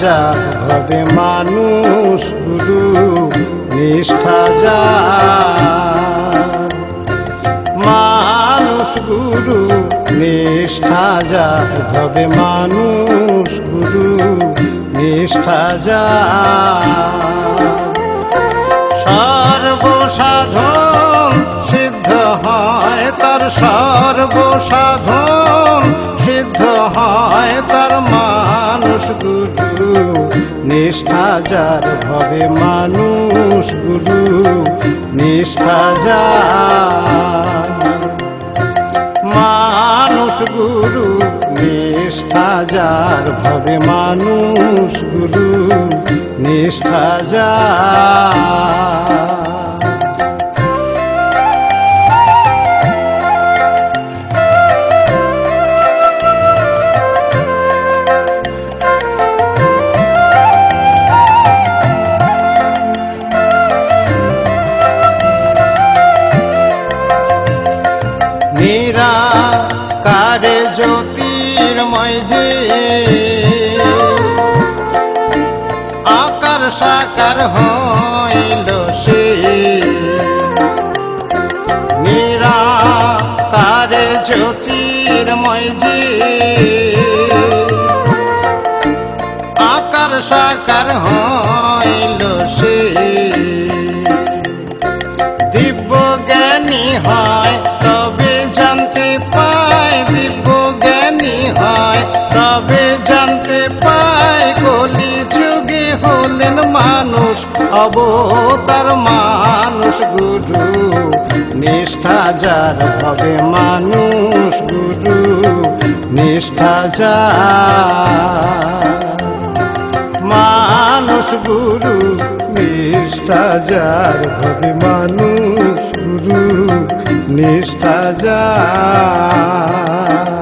যার ভবে মানুষ গুরু নিষ্ঠা যার। মানুষ গুরু, নিষ্ঠা যার। ভবে মানুষ গুরু, নিষ্ঠা যার। সর্বসাধন সিদ্ধ হয় তার, সর্বসাধন সিদ্ধ হয় তার। গুরু নিষ্ঠা যার হবে মানুষ গুরু, নিষ্ঠা যার। মানুষ গুরু, নিষ্ঠা যার হবে মানুষ গুরু, নিষ্ঠা যার। মীরা কারে জ্যোতির্ময় যে আকার সাকার হইল সে। মীরা, কারে জ্যোতির্ময় যে আকার সাকার হইল সে। দিব্য জ্ঞানী হয় তবে তবে জানতে পায় কলি যুগে হলেন মানুষ, অবতার মানুষ, গুরু। নিষ্ঠা যার ভবে মানুষ, গুরু। নিষ্ঠা যার মানুষ, গুরু। নিষ্ঠা যার ভবে মানুষ, গুরু। নিষ্ঠা যার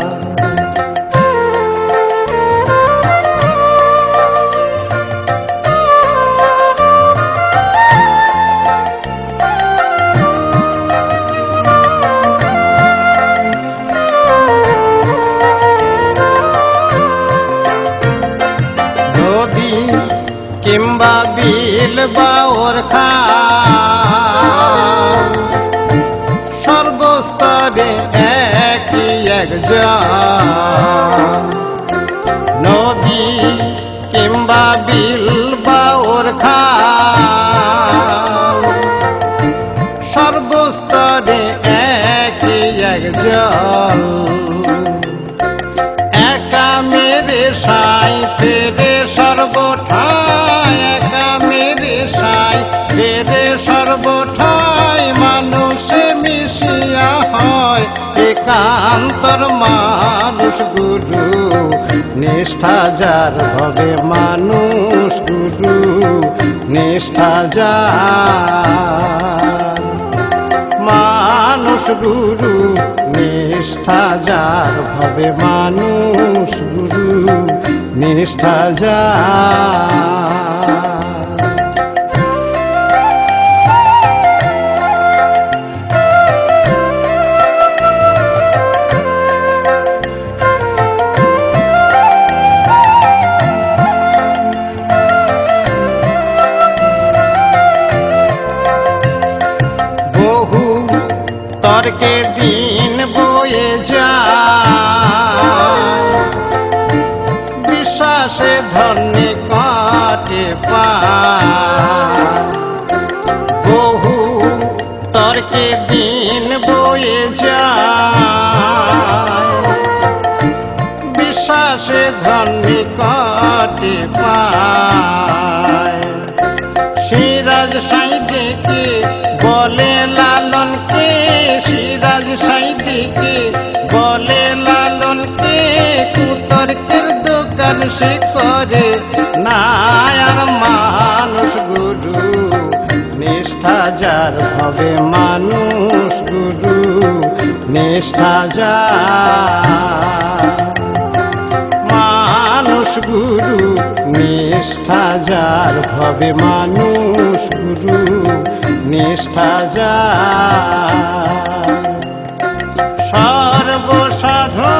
কিংবা বিল বা ওর সর্বস্তরে একই একজন। নদী কিংবা বিল বা ওর সর্বস্তরে একই একজন। একান্তর মানুষ গুরু। নিষ্ঠা যার ভবে মানুষ গুরু। নিষ্ঠা যার মানুষ গুরু। নিষ্ঠা যার ভবে মানুষ গুরু। নিষ্ঠা যার দিন বয়ে যায়। বিশ্বাসে ধন্যে কাটে পায় বহু তর্কে দিন বয়ে যায়। বিশ্বাসে ধন্যে কাটে পায় সে করে না আর মানুষ গুরু। নিষ্ঠা যার হবে মানুষ গুরু। নিষ্ঠা যার মানুষ গুরু। নিষ্ঠা যার ভবে মানুষ গুরু। নিষ্ঠা যার সর্বসাধন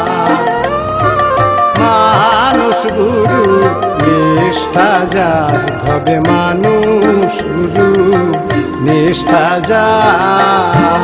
যার হবে মানুষ নিষ্ঠা যার